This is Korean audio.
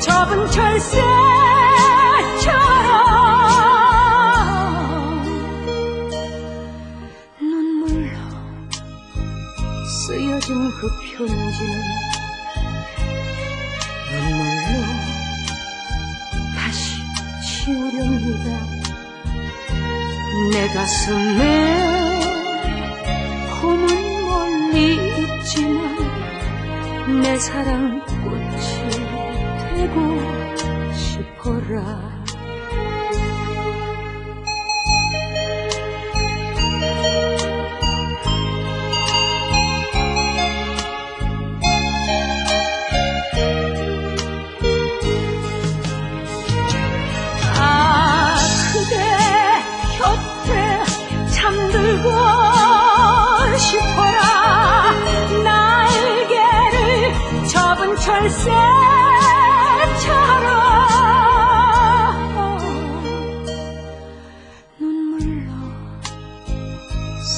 접은 철새처럼 눈물로 쓰여진 그 편지는 눈물로 다시 지우렵니다. 내 가슴에 봄은 멀리 있지만 내 사랑 꽃이 되고 싶어라. 아 그대 곁에 잠들고 싶어라. 날개를 접은 철새